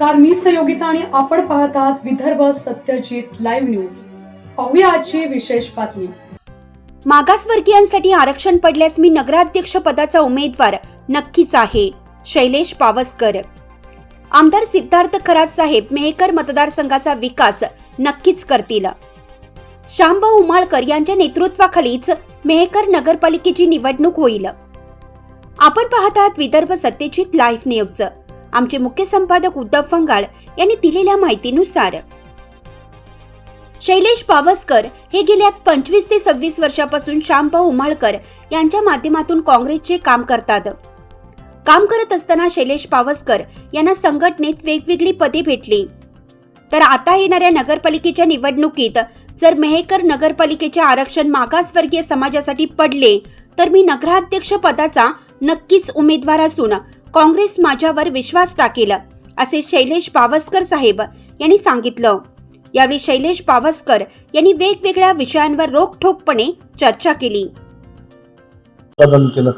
नमस्कार मी सहयोगिता आणि आपण पाहत आहात विदर्भ सत्यजित लाईव्ह न्यूज. पाहूया आजची विशेष बातमी. मागासवर्गीयांसाठी आरक्षण पडल्यास मी नगराध्यक्ष पदाचा उमेदवार नक्कीच आहे शैलेश पावसकर. आमदार सिद्धार्थ खरात साहेब मेहकर मतदारसंघाचा विकास नक्कीच करतील. शांभाऊ उमाळकर यांच्या नेतृत्वाखालीच मेहकर नगरपालिकेची निवडणूक होईल. आपण पाहत आहात विदर्भ सत्यजित लाईव्ह न्यूज. आमचे मुख्य संपादक उद्धव फंगाळ यांनी दिलेल्या माहितीनुसार. शैलेश पावसकर हे गेल्या पंचवीस ते सव्वीस वर्षापासून श्यामभाऊ उमाळकर यांच्या माध्यमातून काँग्रेसचे काम करतात. काम करत असताना शैलेश पावसकर यांना संघटनेत वेगवेगळी पदे भेटली. तर आता येणाऱ्या नगरपालिकेच्या निवडणुकीत जर मेहेकर नगरपालिकेचे आरक्षण मागासवर्गीय समाजासाठी पडले तर मी नगराध्यक्ष पदाचा नक्कीच उमेदवार असून काँग्रेस माझ्यावर विश्वास टाकेल असे शैलेश पावसकर साहेब यांनी सांगितलं. यावेळी शैलेश पावसकर यांनी वेगवेगळ्या विषयांवर रोखठोकपणे चर्चा केली. केलं.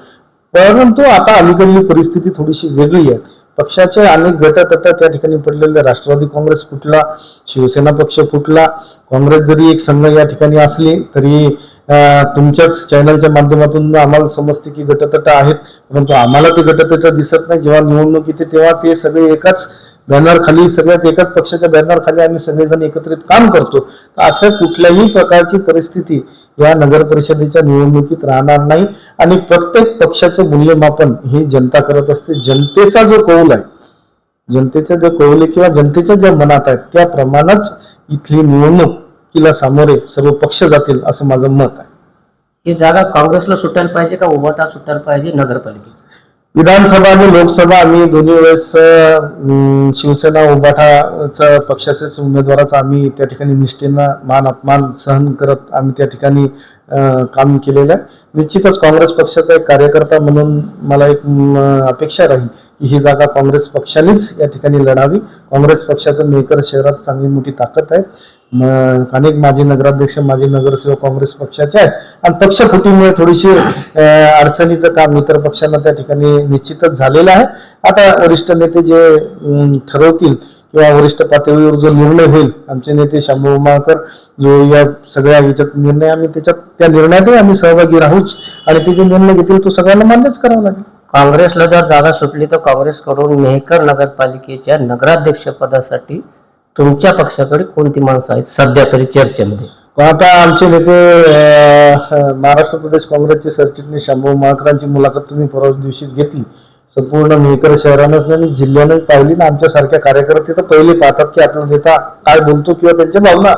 परंतु आता अलीकडली परिस्थिती थोडीशी वेगळी आहे. पक्षाचे अनेक गटतट त्या ठिकाणी पडलेले राष्ट्रवादी काँग्रेस फुटला शिवसेना पक्ष फुटला. काँग्रेस जरी एक संघ या ठिकाणी असली तरी तुमच्याच चॅनलच्या माध्यमातून आम्हाला समजते की गटतट आहेत परंतु आम्हाला ते गटतट दिसत नाही. जेव्हा निवडणूक येते तेव्हा ते सगळे एकाच बॅनर खाली सगळ्यात एकाच पक्षाच्या बॅनर खाली आम्ही सगळेजण एकत्रित काम करतो. तर अशा कुठल्याही प्रकारची परिस्थिती या नगर परिषदेच्या निवडणुकीत राहणार नाही. आणि प्रत्येक पक्षाचं मूल्यमापन हे जनता करत असते. जनतेचा जो कौल आहे जनतेचा जो कौल आहे किंवा जनतेच्या ज्या मनात आहेत त्याप्रमाणेच इथली निवडणूक निवडणुकीला सामोरे सर्व पक्ष जातील असं माझं मत आहे. ही जागा काँग्रेसला सुटायला पाहिजे का उभाटा सुटायला पाहिजे नगरपालिकेची? विधानसभा आणि लोकसभा आम्ही दोन्ही वेळेस अं, शिवसेना उभाठाचा पक्षाच्याच उमेदवाराचा आम्ही त्या ठिकाणी निष्ठेनं मान अपमान सहन करत आम्ही त्या ठिकाणी अं, काम केलेलं आहे. निश्चितच काँग्रेस पक्षाचा एक कार्यकर्ता म्हणून मला एक म, अपेक्षा राहील की ही जागा काँग्रेस पक्षानेच या ठिकाणी लढावी. काँग्रेस पक्षाचं मेकर शहरात चांगली मोठी ताकद आहे. अनेक माजी नगराध्यक्ष माजी नगरसेवक काँग्रेस पक्षाचे आहेत. आणि पक्षफुटीमुळे थोडीशी अडचणीचं काम इतर पक्षांना त्या ठिकाणी निश्चितच झालेलं आहे. आता वरिष्ठ नेते जे ठरवतील किंवा वरिष्ठ पातळीवर जो निर्णय होईल आमचे नेते शांभू उमाकर जो या सगळ्या याच्यात निर्णय आम्ही त्याच्यात त्या निर्णयातही आम्ही सहभागी राहूच. आणि ते जे निर्णय घेतील तो सगळ्यांना मान्यच करावा लागेल. काँग्रेसला जर जागा सुटली तर काँग्रेसकडून मेहकर नगरपालिकेच्या नगराध्यक्ष पदासाठी तुमच्या पक्षाकडे कोणती माणसं आहेत सध्या तरी चर्चेमध्ये? पण आता आमचे नेते महाराष्ट्र प्रदेश काँग्रेसचे सरचिटणीस शांभू माळकरांची मुलाखत तुम्ही परवा दिवशीच घेतली. संपूर्ण मेकर शहरानंच नाही जिल्ह्यानं पाहिली ना. आमच्यासारख्या कार्यकर्ते तर पहिले पाहतात की आपला नेता काय बोलतो किंवा त्यांच्या भावना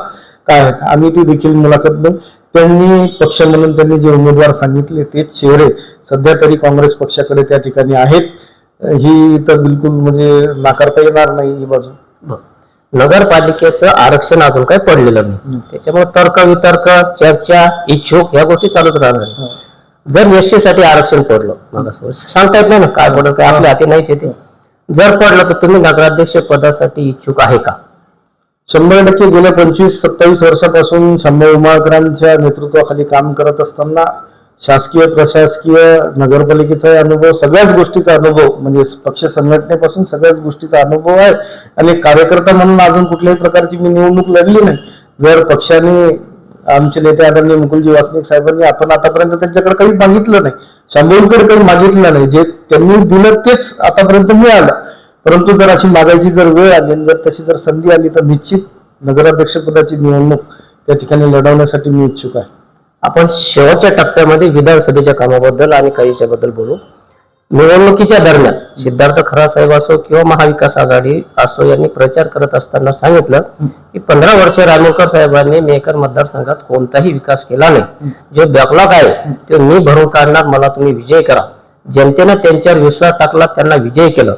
काय आहेत. आम्ही ती देखील मुलाखत घेऊन त्यांनी पक्ष म्हणून त्यांनी जे उमेदवार सांगितले तेच चेहरे सध्या तरी काँग्रेस पक्षाकडे त्या ठिकाणी आहेत. ही तर बिलकुल म्हणजे नाकारता येणार नाही ही बाजू. नगरपालिकेचं आरक्षण अजून काही पडलेलं नाही. त्याच्यामुळे तर्क वितर्क चर्चा इच्छुक या गोष्टी चालूच राहणार. जर एसटी साठी आरक्षण पडलं सांगता येत नाही ना काय पडलं काय आपल्या हाती नाहीच येते जर पडलं तर तुम्ही नगराध्यक्ष पदासाठी इच्छुक आहे का? शंभर टक्के गेल्या पंचवीस सत्तावीस वर्षापासून शंभर उमाळकरांच्या नेतृत्वाखाली काम करत असताना शासकीय प्रशासकीय नगरपालिकेचा अनुभव सगळ्याच गोष्टीचा अनुभव म्हणजे पक्ष संघटनेपासून सगळ्याच गोष्टीचा अनुभव आहे. आणि कार्यकर्ता म्हणून अजून कुठल्याही प्रकारची मी निवडणूक लढली नाही. जर पक्षाने आमचे नेते आदरणीय मुकुलजी वासनिक साहेबांनी आपण आतापर्यंत त्यांच्याकडे काही मागितलं नाही. शंभरकडे काही मागितलं नाही. जे त्यांनी दिलं तेच आतापर्यंत मिळालं. परंतु जर अशी मागायची जर वेळ आली आणि जर तशी जर संधी आली तर निश्चित नगराध्यक्षपदाची निवडणूक त्या ठिकाणी लढवण्यासाठी मी इच्छुक आहे. आपण शेवटच्या टप्प्यामध्ये विधानसभेच्या कामाबद्दल आणि काहीच्या बद्दल बोलू. निवडणुकीच्या दरम्यान सिद्धार्थ खरा साहेब असो किंवा महाविकास आघाडी असो यांनी प्रचार करत असताना सांगितलं की पंधरा वर्ष रामेकर साहेबांनी मेकर मतदारसंघात कोणताही विकास केला नाही. जो बॅकलॉग आहे तो मी भरून काढणार मला तुम्ही विजय करा. जनतेनं त्यांच्यावर विश्वास टाकला त्यांना विजय केलं.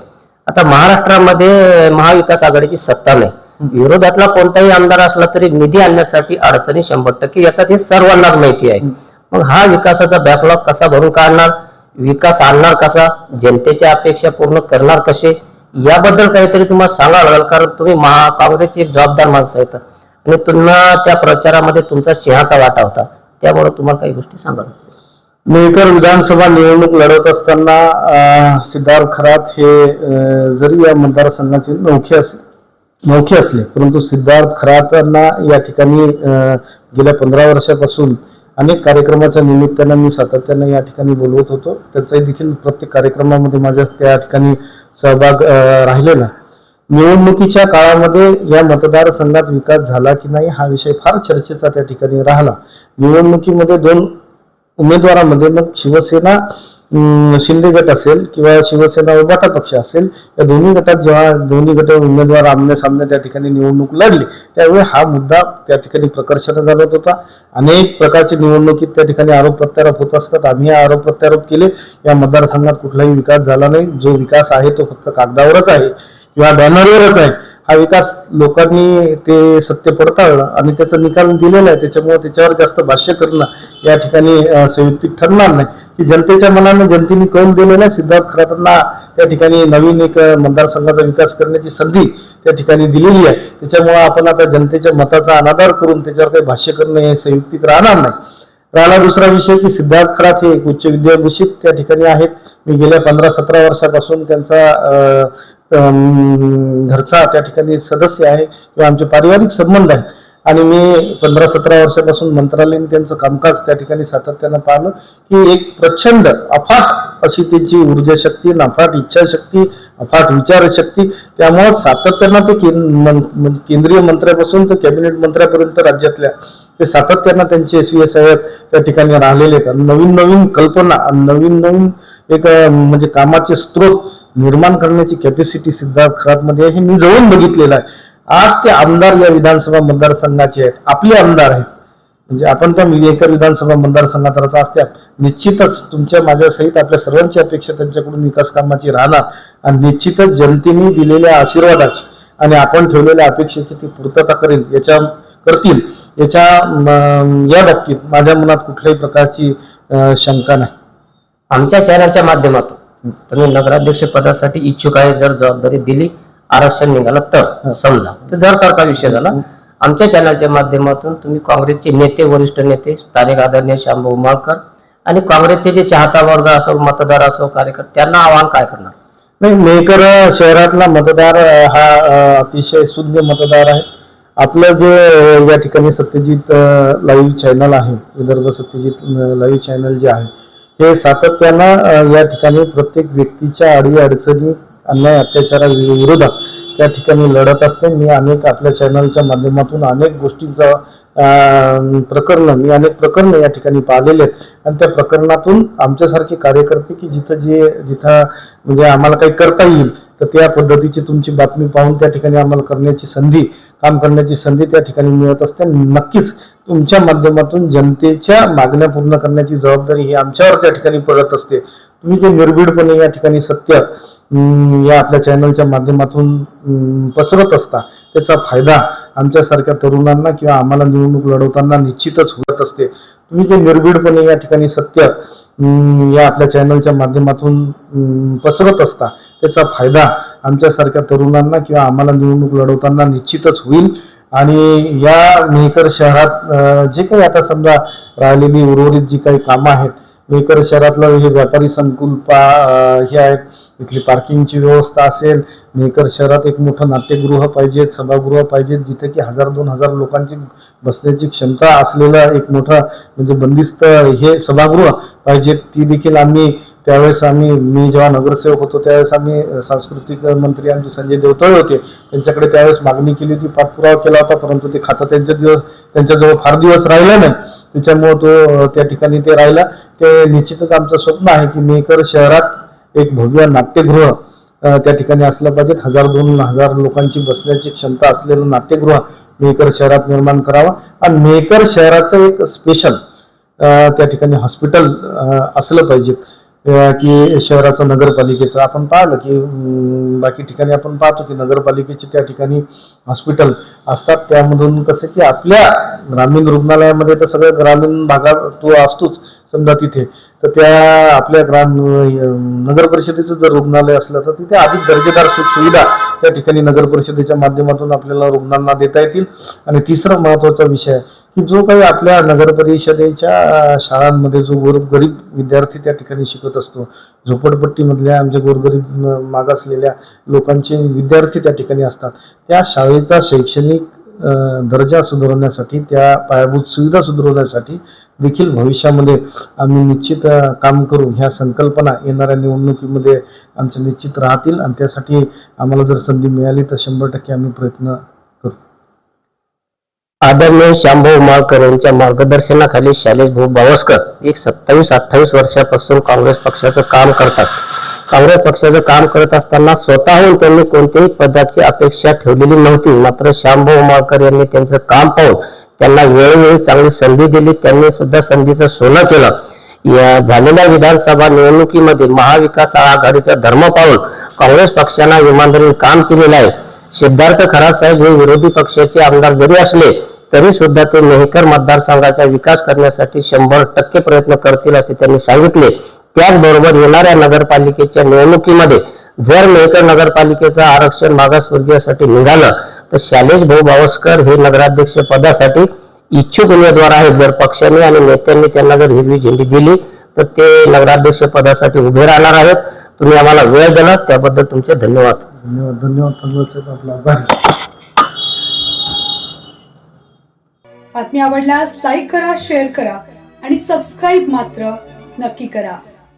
आता महाराष्ट्रामध्ये महाविकास आघाडीची सत्ता नाही. विरोधातला कोणताही आमदार असला तरी निधी आणण्यासाठी अडचणी शंभर टक्के येतात हे सर्वांनाच माहिती आहे. मग हा विकासाचा बॅकलॉग कसा भरून काढणार? विकास आणणार कसा? जनतेच्या अपेक्षा पूर्ण करणार कसे? याबद्दल काहीतरी तुम्हाला सांगावं लागेल कारण तुम्ही महा काँग्रेसचे एक जबाबदार माणसं आहेत. आणि तुम्हाला त्या प्रचारामध्ये तुमचा सिंहाचा वाटा होता. त्यामुळे तुम्हाला काही गोष्टी सांगावं लागतील. मेकर विधानसभा निवडणूक लढवत असताना सिद्धार्थ खरात हे जरी या मतदारसंघाचे नौखे असले नौखे असले परंतु सिद्धार्थ खरातांना या ठिकाणी गेल्या पंधरा वर्षापासून अनेक कार्यक्रमाच्या निमित्तानं मी सातत्यानं या ठिकाणी बोलवत होतो. त्याचाही देखील प्रत्येक कार्यक्रमामध्ये माझ्या त्या ठिकाणी सहभाग राहिलेला. निवडणुकीच्या काळामध्ये या मतदारसंघात विकास झाला की नाही हा विषय फार चर्चेचा त्या ठिकाणी राहिला. निवडणुकीमध्ये दोन उमेदवारामध्ये मग शिवसेना शिंदे गट असेल किंवा शिवसेना उभाटा पक्ष असेल या दोन्ही गटात जेव्हा दोन्ही गट उमेदवार आमने सामने त्या ठिकाणी निवडणूक लढली त्यावेळी हा मुद्दा त्या ठिकाणी प्रकर्षाने घालत होता. अनेक प्रकारचे निवडणुकीत त्या ठिकाणी आरोप प्रत्यारोप होत असतात. आम्ही हा आरोप प्रत्यारोप केले. या मतदारसंघात कुठलाही विकास झाला नाही. जो विकास आहे तो फक्त कागदावरच आहे किंवा बॅनरवरच आहे. हा विकास लोकांनी ते सत्य पडताळलं आणि त्याचा निकाल दिलेला आहे त्याच्यामुळे त्याच्यावर जास्त भाष्य करणं या ठिकाणी संयुक्तिक ठरणार नाही. की जनतेच्या मनाने जनतेने कौल दिलेला आहे सिद्धार्थ खरातांना त्या ठिकाणी नवीन एक मतदारसंघाचा विकास करण्याची संधी त्या ठिकाणी दिलेली आहे. त्याच्यामुळे आपण आता जनतेच्या मताचा अनादर करून त्याच्यावर काही भाष्य करणं हे संयुक्तिक राहणार नाही. राहिला दुसरा विषय की सिद्धार्थ खरात हे एक उच्च विद्याभूषित त्या ठिकाणी आहेत. मी गेल्या पंधरा सतरा वर्षापासून त्यांचा घरचा त्या ठिकाणी सदस्य आहे किंवा आमचे पारिवारिक संबंध आहे आणि मी पंधरा सतरा वर्षापासून मंत्रालयीन त्यांचं कामकाज त्या ठिकाणी सातत्यानं पाहिलं की एक प्रचंड अफाट अशी त्यांची ऊर्जा शक्ती अफाट इच्छाशक्ती अफाट विचारशक्ती त्यामुळं सातत्यानं ते केंद्रीय मंत्र्यापासून तर कॅबिनेट मंत्र्यापर्यंत राज्यातल्या ते सातत्यानं त्यांचे एस एस साहेब त्या ठिकाणी राहिलेले आहेत. नवीन नवीन कल्पना नवीन नवीन एक म्हणजे कामाचे स्रोत निर्माण करण्याची कॅपॅसिटी सिद्धार्थ खरातमध्ये आहे हे मी जवळून बघितलेलं आहे. आज ते आमदार या विधानसभा मतदारसंघाचे आहेत. आपले आमदार आहेत. म्हणजे आपण त्या एकर विधानसभा मतदारसंघात राहतो असत्या निश्चितच तुमच्या माझ्या सहित आपल्या सर्वांची अपेक्षा त्यांच्याकडून विकास कामाची राहणार. आणि निश्चितच जनतेने दिलेल्या आशीर्वादाची आणि आपण ठेवलेल्या अपेक्षेची ती पूर्तता करेल याच्या करतील. याच्या या बाबतीत माझ्या मनात कुठल्याही प्रकारची शंका नाही. आमच्या चॅनलच्या माध्यमातून. तुम्ही नगराध्यक्ष पदासाठी इच्छुक आहे जर जबाबदारी दिली आरक्षण निघालं तर समजा. जर तर का विषय झाला? आमच्या चॅनलच्या माध्यमातून तुम्ही काँग्रेसचे नेते वरिष्ठ नेते स्थानिक आदरणीय शांभाऊ उमाळकर आणि काँग्रेसचे जे चाहता वर्ग असो मतदार असो कार्यकर्ते त्यांना आव्हान काय करणार? नाही मेकर शहरातला मतदार हा अतिशय शुद्ध मतदार आहे. आपलं जे या ठिकाणी सत्यजित लाईव्ह चॅनल आहे विदर्भ सत्यजित लाईव्ह चॅनल जे आहे हे सातत्यानं या ठिकाणी प्रत्येक व्यक्तीच्या आडी अडचणी अन्याय अत्याचाराविरोधात त्या ठिकाणी लढत असते. मी अनेक आपल्या चॅनलच्या माध्यमातून अनेक गोष्टींचा प्रकरण मी अनेक प्रकरण या ठिकाणी पाहिलेले आहेत. आणि त्या प्रकरणातून आमच्यासारखे कार्यकर्ते की जिथं जे जिथं म्हणजे आम्हाला काही करता येईल तर त्या पद्धतीची तुमची बातमी पाहून त्या ठिकाणी आम्हाला करण्याची संधी काम करण्याची संधी त्या ठिकाणी मिळत असते. नक्कीच तुमच्या माध्यमातून जनतेच्या मागण्या पूर्ण करण्याची जबाबदारी ही आमच्यावर त्या ठिकाणी पडत असते. तुम्ही जे निर्भीडपणे या ठिकाणी सत्य या आपल्या चॅनलच्या माध्यमातून पसरत असता त्याचा फायदा आमच्यासारख्या तरुणांना किंवा आम्हाला निवडणूक लढवताना निश्चितच होत असते. तुम्ही जे निर्भीडपणे या ठिकाणी सत्य या आपल्या चॅनलच्या माध्यमातून पसरत असता त्याचा फायदा आमच्यासारख्या तरुणांना किंवा आम्हाला निवडणूक लढवताना निश्चितच होईल. आणि या मेहकर शहरात जे काही आता समजा राहिलेली उर्वरित जी काही कामं आहेत मेहकर शहरातलं हे व्यापारी संकुल पा हे आहेत इथली पार्किंगची व्यवस्था असेल मेहकर शहरात एक मोठं नाट्यगृह पाहिजेत सभागृह पाहिजेत जिथे की हजार दोन हजार लोकांची बसण्याची क्षमता असलेलं एक मोठं म्हणजे बंदिस्त हे सभागृह पाहिजेत ती देखील आम्ही त्यावेळेस आम्ही मी जेव्हा नगरसेवक होतो त्यावेळेस आम्ही सांस्कृतिक मंत्री आमचे संजय देवतळे होते. त्यांच्याकडे त्यावेळेस मागणी केली होती पाठपुरावा केला होता परंतु ते खातं त्यांच्या दिवस त्यांच्याजवळ फार दिवस राहिला नाही. त्याच्यामुळं तो त्या ठिकाणी ते राहिला. ते निश्चितच आमचं स्वप्न आहे की मेकर शहरात एक भव्य नाट्यगृह त्या ठिकाणी असलं पाहिजे हजार दोन हजार लोकांची बसण्याची क्षमता असलेलं नाट्यगृह मेकर शहरात निर्माण करावं. आणि मेकर शहराचं एक स्पेशल त्या ठिकाणी हॉस्पिटल असलं पाहिजे की शहराचं नगरपालिकेचं आपण पाहिलं की बाकी ठिकाणी आपण पाहतो की नगरपालिकेचे त्या ठिकाणी हॉस्पिटल असतात. त्यामधून कसं की आपल्या ग्रामीण रुग्णालयामध्ये तर सगळं ग्रामीण भागात तो असतोच. समजा तिथे तर त्या आपल्या ग्राम नगर परिषदेचं जर रुग्णालय असलं तर तिथे अधिक दर्जेदार सुख सुविधा त्या ठिकाणी नगर परिषदेच्या माध्यमातून आपल्याला रुग्णांना देता येतील. आणि तिसरा महत्त्वाचा विषय आहे की जो काही आपल्या नगर परिषदेच्या शाळांमध्ये जो गोर गरीब विद्यार्थी त्या ठिकाणी शिकत असतो झोपडपट्टीमधल्या आमच्या गोरगरीब मागासलेल्या लोकांचे विद्यार्थी त्या ठिकाणी असतात त्या शाळेचा शैक्षणिक दर्जा सुधारवण्यासाठी त्या पायाभूत सुविधा सुधारवण्यासाठी देखील भविष्यामध्ये आम्ही निश्चित काम करू ह्या संकल्पना येणाऱ्या निवडणुकीमध्ये आमच्या निश्चित राहतील आणि त्यासाठी आम्हाला जर संधी मिळाली तर शंभर टक्के आम्ही प्रयत्न आदरणीय शांभाऊ उमाळकर यांच्या मार्गदर्शनाखाली शैलेश भाऊ बावस्कर एक सत्तावीस अठ्ठावीस वर्षापासून काँग्रेस पक्षाचं काम करतात. काँग्रेस पक्षाचं काम करत असताना स्वतःहून त्यांनी कोणत्याही पदाची अपेक्षा ठेवलेली नव्हती. मात्र शांभाऊ उमाळकर यांनी त्यांचं काम पाहून त्यांना वेळोवेळी चांगली संधी दिली. त्यांनी सुद्धा संधीचं सोनं केलं. या झालेल्या विधानसभा निवडणुकीमध्ये महाविकास आघाडीचा धर्म पाहून काँग्रेस पक्षानं इमानदारीने काम केलेलं आहे. सिद्धार्थ खरासाहेब हे विरोधी पक्षाचे आमदार जरी असले तरी सुद्धा ते मेहकर मतदारसंघाचा विकास करण्यासाठी शंभर टक्के प्रयत्न करतील असे त्यांनी सांगितले. त्याचबरोबर येणाऱ्या नगरपालिकेच्या निवडणुकीमध्ये जर मेहकर नगरपालिकेचं आरक्षण मागासवर्गीयासाठी निघालं तर शालेश भाऊ भावस्कर हे नगराध्यक्ष पदासाठी इच्छुक उमेदवार आहेत. जर पक्षाने आणि नेत्यांनी त्यांना जर हिरवी झेंडी दिली तर ते नगराध्यक्ष पदासाठी उभे राहणार आहेत. तुम्ही आम्हाला वेळ दिला त्याबद्दल तुमचे धन्यवाद. धन्यवाद धन्यवाद पनवेल साहेब आपला. आभार बातमी आवडल्यास लाईक करा शेअर करा आणि सबस्क्राईब मात्र नक्की करा.